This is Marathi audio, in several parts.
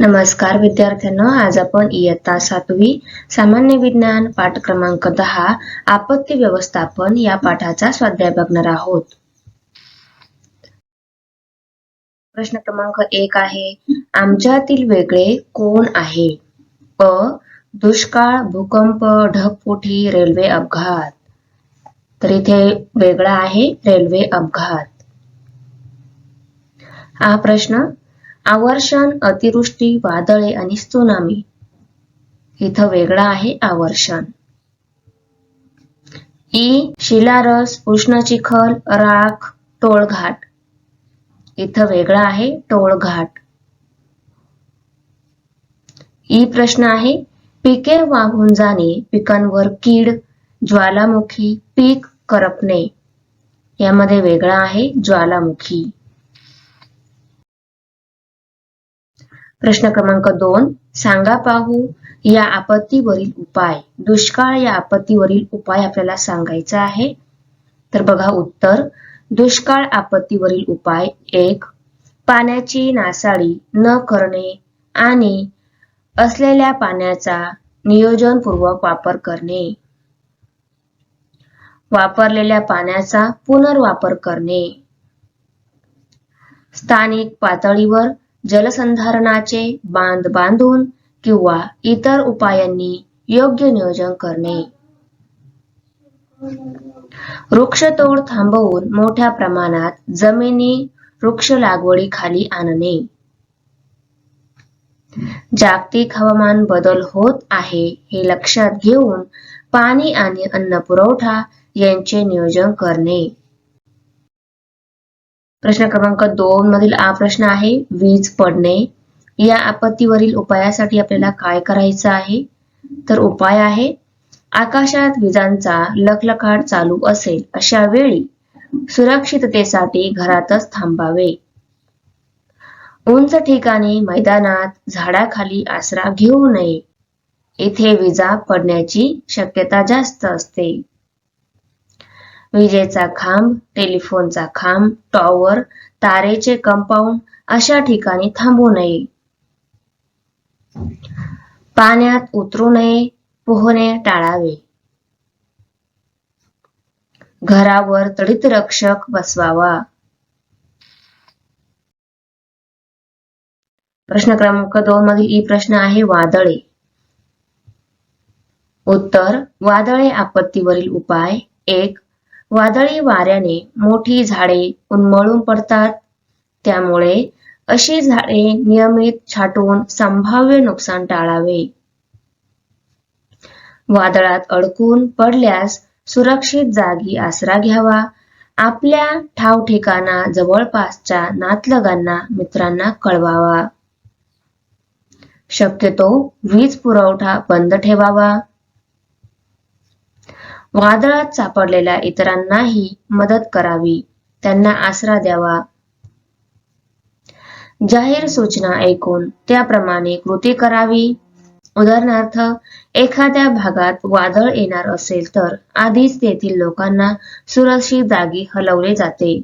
नमस्कार विद्यार्थ्यांनो. आज आपण इयत्ता सातवी सामान्य विज्ञान पाठ क्रमांक दहा आपत्ती व्यवस्थापन या पाठाचा स्वाध्याय बघणार आहोत. प्रश्न क्रमांक एक आहे आमच्यातील वेगळे कोण आहे? अ. दुष्काळ भूकंप ढगफुटी रेल्वे अपघात. तर इथे वेगळा आहे रेल्वे अपघात. हा प्रश्न आवर्षण अतिवृष्टी वादळे आणि त्सुनामी इथं वेगळा आहे आवर्षण. ई शिलारस उष्ण चिखल राख टोळघाट. इथं वेगळा आहे टोळघाट. ई प्रश्न आहे पिके वाहून जाणे पिकांवर कीड ज्वालामुखी पीक करपणे. यामध्ये वेगळा आहे ज्वालामुखी. प्रश्न क्रमांक दोन सांगा पाहू या आपत्तीवरील उपाय. दुष्काळ या आपत्तीवरील उपाय आपल्याला सांगायचा आहे. तर बघा उत्तर. दुष्काळ आपत्तीवरील उपाय एक पाण्याची नासाडी न करणे आणि असलेल्या पाण्याचा नियोजनपूर्वक वापर करणे. वापरलेल्या पाण्याचा पुनर्वापर करणे. स्थानिक पातळीवर जलसंधारणाचे बांध बांधून किंवा इतर उपायांनी योग्य नियोजन करणे. वृक्षतोड थांबवून मोठ्या प्रमाणात जमिनी वृक्ष लागवडीखाली आणणे. जागतिक हवामान बदल होत आहे हे लक्षात घेऊन पाणी आणि अन्न पुरवठा यांचे नियोजन करणे. प्रश्न क्रमांक दोन मधील हा प्रश्न आहे वीज पडणे. या आपत्तीवरील उपायासाठी आपल्याला काय करायचं आहे? तर उपाय आहे आकाशात विजांचा लखलखाट चालू असेल अशा वेळी सुरक्षिततेसाठी घरातच थांबावे. उंच ठिकाणी मैदानात झाडाखाली आसरा घेऊ नये. येथे विजा पडण्याची शक्यता जास्त असते. विजेचा खांब टेलिफोनचा खांब टॉवर तारेचे कंपाऊंड अशा ठिकाणी थांबू नये. पाण्यात उतरू नये पोहणे टाळावे. घरावर तडित रक्षक बसवावा. प्रश्न क्रमांक दोन मधील ई प्रश्न आहे वादळे. उत्तर वादळे आपत्तीवरील उपाय एक वादळी वाऱ्याने मोठी झाडे उन्मळून पडतात. त्यामुळे अशी झाडे नियमित छाटून संभाव्य नुकसान टाळावे. वादळात अडकून पडल्यास सुरक्षित जागी आसरा घ्यावा. आपल्या ठाव ठिकाणा जवळपासच्या नातलगांना मित्रांना कळवावा. शक्यतो वीज पुरवठा बंद ठेवावा. वादळात सापडलेल्या इतरांनाही मदत करावी. त्यांना आसरा द्यावा. जाहीर सूचना ऐकून त्याप्रमाणे कृती करावी. उदाहरणार्थ एखाद्या भागात वादळ येणार असेल तर आधीच तेथील लोकांना सुरक्षित जागी हलवले जाते.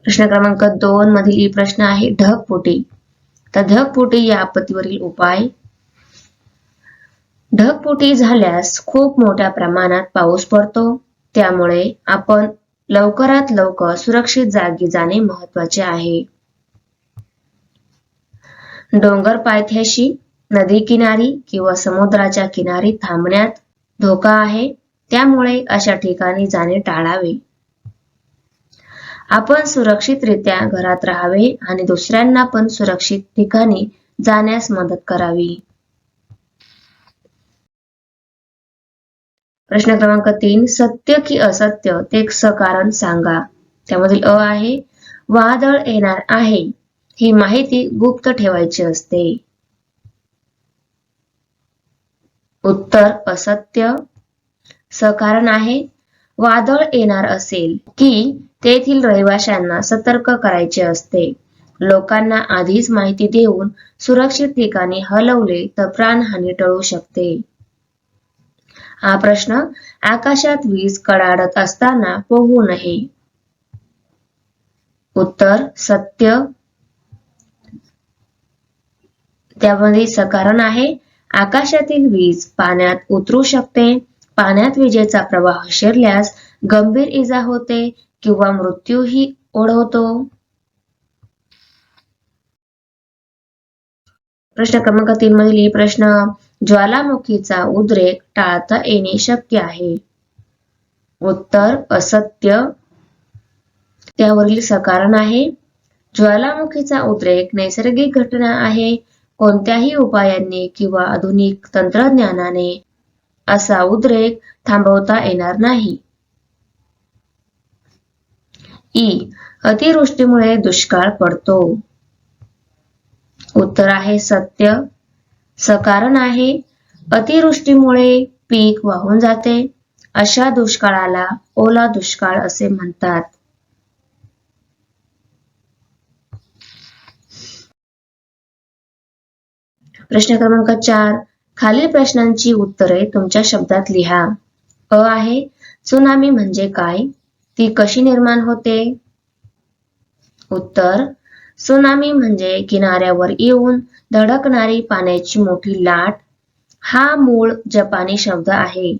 प्रश्न क्रमांक दोन मधील प्रश्न आहे ढगफुटी. तर ढगफुटी या आपत्तीवरील उपाय ढगफुटी झाल्यास खूप मोठ्या प्रमाणात पाऊस पडतो. त्यामुळे आपण लवकरात लवकर सुरक्षित जागी जाणे महत्त्वाचे आहे. डोंगर पायथ्याशी नदी किनारी किंवा समुद्राच्या किनारी थांबण्यात धोका आहे. त्यामुळे अशा ठिकाणी जाणे टाळावे. आपण सुरक्षितरित्या घरात राहावे आणि दुसऱ्यांना पण सुरक्षित ठिकाणी जाण्यास मदत करावी. प्रश्न क्रमांक तीन सत्य की असत्य ते सकारण सांगा. त्यामधील अ आहे वादळ येणार आहे ही माहिती गुप्त ठेवायची असते. उत्तर असत्य. सकारण आहे वादळ येणार असेल की तेथील रहिवाशांना सतर्क करायचे असते. लोकांना आधीच माहिती देऊन सुरक्षित ठिकाणी हलवले तर प्राणहानी टळू शकते. हा प्रश्न आकाशात वीज कडाडत असताना पोहू नये. उत्तर सत्य. त्यामध्ये सकारण आहे. आकाशातील वीज पाण्यात उतरू शकते. पाण्यात विजेचा प्रवाह शिरल्यास गंभीर इजा होते किंवा मृत्यूही ओढवतो. प्रश्न क्रमांक तीन मधील ही प्रश्न ज्वालामुखीचा उद्रेक टाळता येणे शक्य आहे. उत्तर असत्य. त्यावरील सकारण आहे. ज्वालामुखीचा उद्रेक नैसर्गिक घटना आहे. कोणत्याही उपायांनी किंवा आधुनिक तंत्रज्ञानाने असा उद्रेक थांबवता येणार नाही. ई. अतिवृष्टीमुळे दुष्काळ पडतो. उत्तर आहे सत्य. सकारण आहे. अतिवृष्टीमुळे पीक वाहून जाते. अशा दुष्काळाला ओला दुष्काळ असे म्हणतात. प्रश्न क्रमांक चार. खालील प्रश्नांची उत्तरे तुमच्या शब्दात लिहा. अ आहे. सुनामी म्हणजे काय? ती कशी निर्माण होते? उत्तर. सुनामी म्हणजे किनाऱ्यावर येऊन धडकणारी पाण्याची मोठी लाट. हा मूळ जपानी शब्द आहे.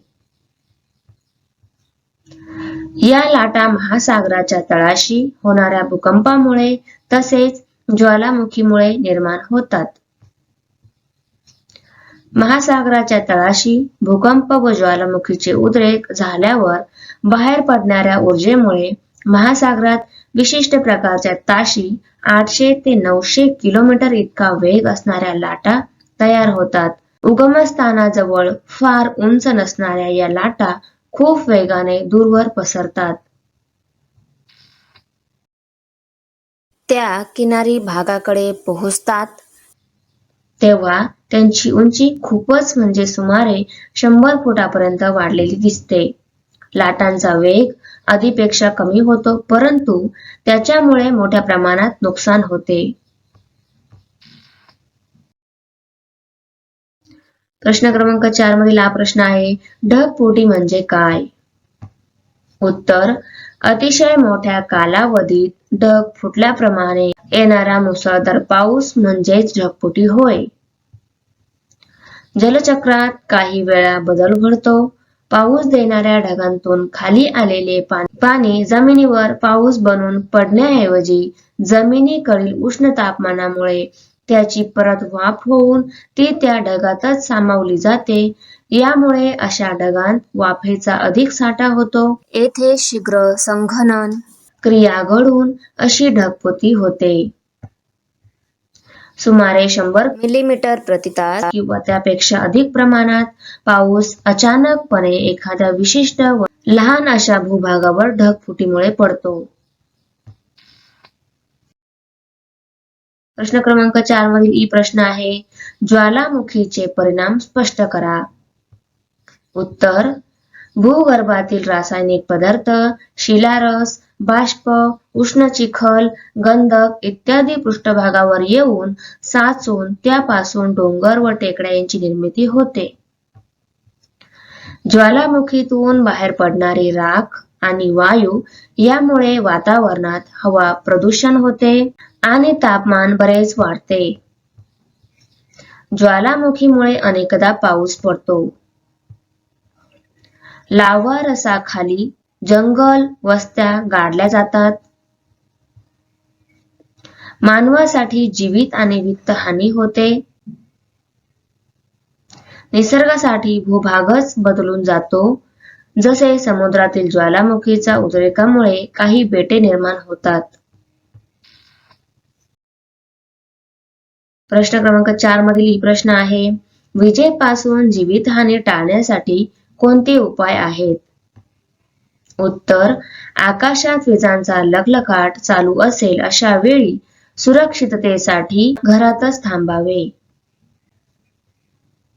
या लाटा महासागराच्या तळाशी होणाऱ्या भूकंपामुळे तसेच ज्वालामुखीमुळे निर्माण होतात. महासागराच्या तळाशी भूकंप व ज्वालामुखीचे उद्रेक झाल्यावर बाहेर पडणाऱ्या ऊर्जेमुळे महासागरात विशिष्ट प्रकारच्या ताशी आठशे ते नऊशे किलोमीटर इतका वेग असणाऱ्या लाटा तयार होतात. उगमस्थानाजवळ फार उंच नसणाऱ्या या लाटा खूप वेगाने दूरवर पसरतात. त्या किनारी भागाकडे पोहोचतात. तेव्हा त्यांची उंची खूपच म्हणजे सुमारे शंभर फुटापर्यंत वाढलेली दिसते. लाटांचा वेग आधीपेक्षा कमी होतो परंतु त्याच्यामुळे मोठ्या प्रमाणात नुकसान होते. प्रश्न क्रमांक चार मधील हा प्रश्न आहे ढगफुटी म्हणजे काय? उत्तर अतिशय मोठ्या कालावधीत ढग फुटल्याप्रमाणे येणारा मुसळधार पाऊस म्हणजेच ढगफुटी होय. जलचक्रात काही वेळा बदल घडतो पाऊस देणाऱ्या ढगांतून खाली आलेले पाणी जमिनीवर पाऊस बनून पडण्याऐवजी जमिनीकडील उष्ण तापमानामुळे त्याची परत वाफ होऊन ती त्या ढगातच सामावली जाते. यामुळे अशा ढगांत वाफेचा अधिक साठा होतो. येथे शीघ्र संघनन क्रिया घडून अशी ढगपोती होते. सुमारे शंभर मिलीमीटर प्रति तास किंवा त्यापेक्षा अधिक प्रमाणात पाऊस अचानकपणे एखाद्या विशिष्ट व लहान अशा भूभागावर ढगफुटीमुळे पडतो. प्रश्न क्रमांक चार मधील ई प्रश्न आहे ज्वालामुखीचे परिणाम स्पष्ट करा. उत्तर भूगर्भातील रासायनिक पदार्थ शिलारस बाष्प उष्ण चिखल गंधक इत्यादी पृष्ठभागावर येऊन साचून त्यापासून डोंगर व टेकड्या यांची निर्मिती होते. ज्वालामुखीतून बाहेर पडणारी राख आणि वायू यामुळे वातावरणात हवा प्रदूषण होते आणि तापमान बरेच वाढते. ज्वालामुखीमुळे अनेकदा पाऊस पडतो. लावा रसाखाली जंगल वस्त्या गाडल्या जातात. मानवासाठी जीवित आणि वित्त हानी होते. निसर्गासाठी भूभागच बदलून जातो. जसे समुद्रातील ज्वालामुखीचा उद्रेकामुळे काही बेटे निर्माण होतात. प्रश्न क्रमांक चार मधील ही प्रश्न आहे विजेपासून जीवितहानी टाळण्यासाठी कोणते उपाय आहेत? उत्तर आकाशात विजांचा लखलखाट चालू असेल अशा वेळी सुरक्षिततेसाठी घरातच थांबावे.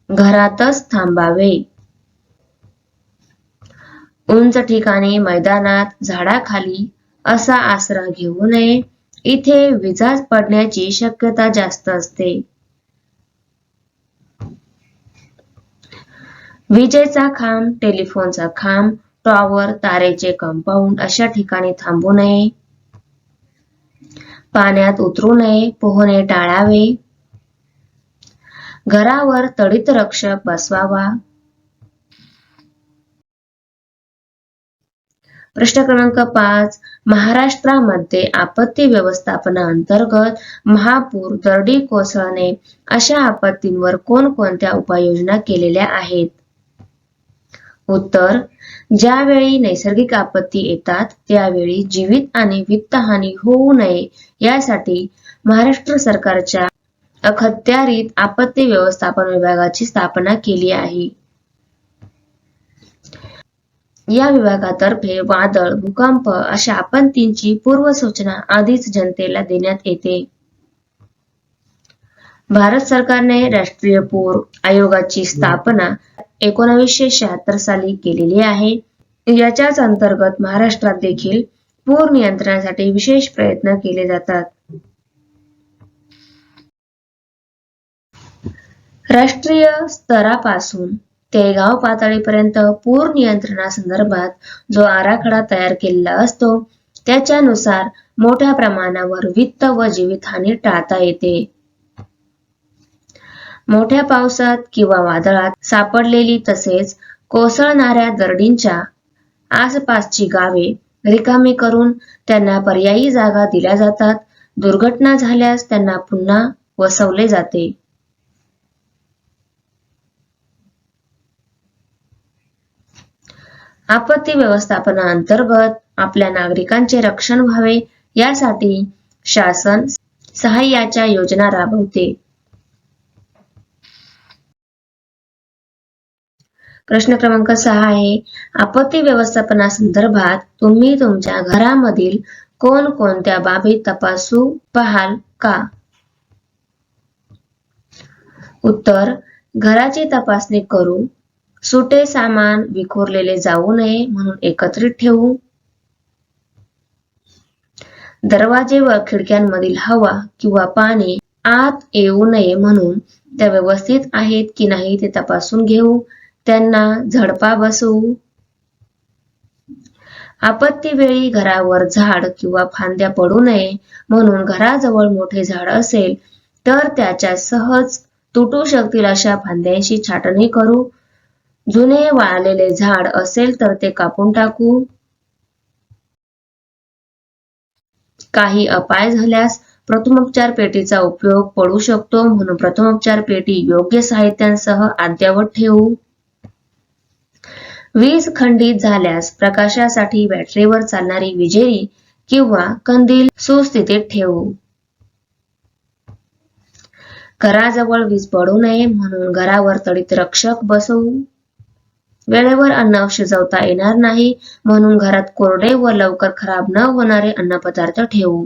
घरातच थांबावे. उंच ठिकाणी मैदानात झाडाखाली असा आसरा घेऊ नये. इथे विजा पडण्याची शक्यता जास्त असते. विजेचा खांब टेलिफोनचा खांब टॉवर तारेचे कंपाऊंड अशा ठिकाणी थांबू नये. पाण्यात उतरू नये पोहणे टाळावे. घरावर तडित रक्षक बसवावा. प्रश्न क्रमांक पाच महाराष्ट्रामध्ये आपत्ती व्यवस्थापना अंतर्गत महापूर दरडी कोसळणे अशा आपत्तींवर कोणकोणत्या उपाययोजना केलेल्या आहेत? उत्तर. ज्यावेळी नैसर्गिक आपत्ती येतात त्यावेळी जीवित आणि वित्तहानी होऊ नये यासाठी महाराष्ट्र सरकारच्या अखत्यारीत आपत्ती व्यवस्थापन विभागाची स्थापना केली आहे. या विभागातर्फे वादळ भूकंप अशा आपत्तींची पूर्वसूचना आधीच जनतेला देण्यात येते. भारत सरकारने राष्ट्रीय पूर आयोगाची स्थापना एकोणावीसशे शहात्तर साली केलेली आहे. याच्याच अंतर्गत महाराष्ट्रात देखील पूर नियंत्रणासाठी विशेष प्रयत्न केले जातात. राष्ट्रीय स्तरापासून ते गाव पातळीपर्यंत पूर नियंत्रणासंदर्भात जो आराखडा तयार केलेला असतो त्याच्यानुसार मोठ्या प्रमाणावर वित्त व जीवितहानी टाळता येते. मोठ्या पावसात किंवा वादळात सापडलेली तसेच कोसळणाऱ्या दरडींच्या आसपासची गावे रिकामी करून त्यांना पर्यायी जागा दिल्या जातात. दुर्घटना झाल्यास त्यांना पुन्हा वसवले जाते. आपत्ती व्यवस्थापना अंतर्गत आपल्या नागरिकांचे रक्षण व्हावे यासाठी शासन सहाय्याच्या योजना राबवते. प्रश्न क्रमांक सहा आहे. आपत्ती व्यवस्थापनासंदर्भात तुम्ही तुमच्या घरामधील कोणकोणत्या बाबी तपासू पाहाल का? उत्तर घराची तपासणी करू. सुटे सामान विखुरलेले जाऊ नये म्हणून एकत्रित ठेवू. दरवाजे व खिडक्यांमधील हवा किंवा पाणी आत येऊ नये म्हणून त्या व्यवस्थित आहेत की नाही ते तपासून घेऊ. त्यांना झडपा बसवू आपत्ती वेळी घरावर झाड किंवा फांद्या पडू नये म्हणून घराजवळ मोठे झाड असेल तर त्याच्या सहज तुटू शकतील अशा फांद्यांशी छाटणी करू. जुने वाळलेले झाड असेल तर ते कापून टाकू. काही अपाय झाल्यास प्रथमोपचार पेटीचा उपयोग पडू शकतो म्हणून प्रथमोपचार पेटी योग्य साहित्यांसह अद्यावत ठेवू. वीज खंडित झाल्यास प्रकाशासाठी बॅटरीवर चालणारी विजेरी किंवा कंदील सुस्थितीत ठेवू. घराजवळ वीज पडू नये म्हणून घरावर तडीत रक्षक बसवू. वेळेवर अन्न शिजवता येणार नाही म्हणून घरात कोरडे व लवकर खराब न होणारे अन्नपदार्थ ठेवू.